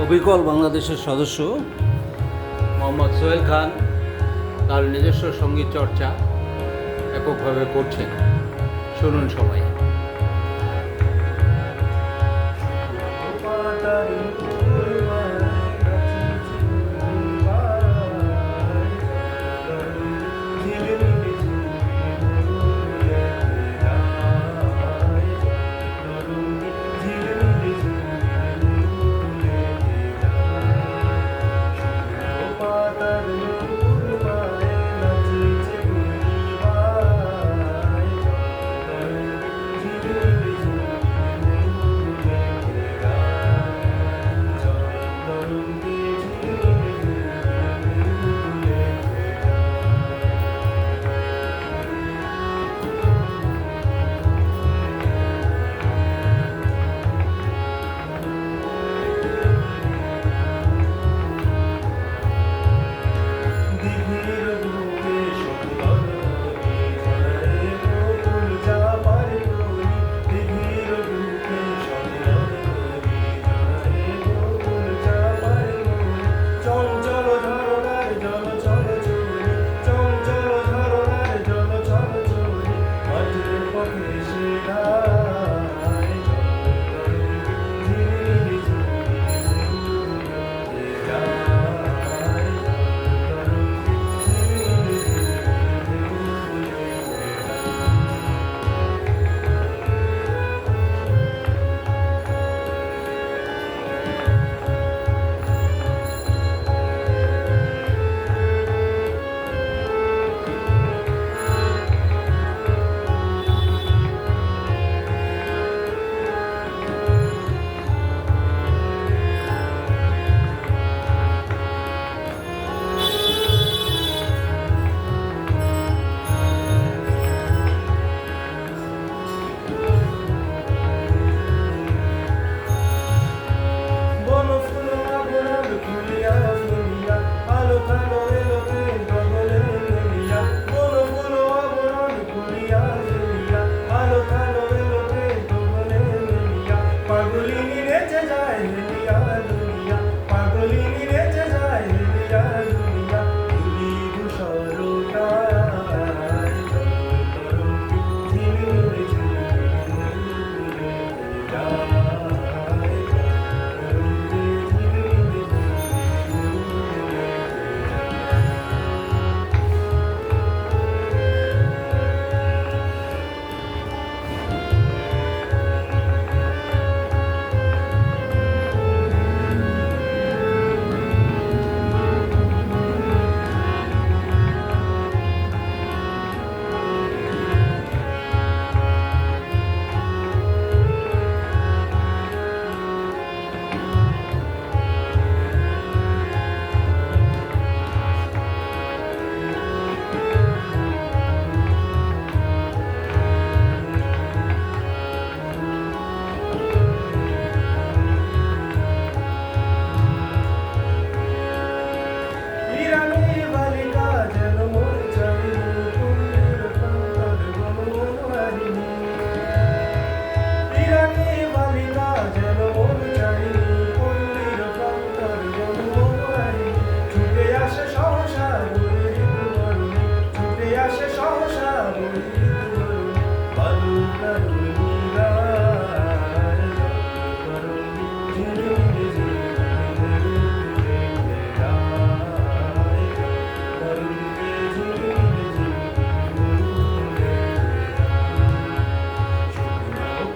অবিকল বাংলাদেশের সদস্য মোহাম্মদ সোহেল খান তার নিজস্ব সংগীত চর্চা এককভাবে করছেন। শুনুন সবাই।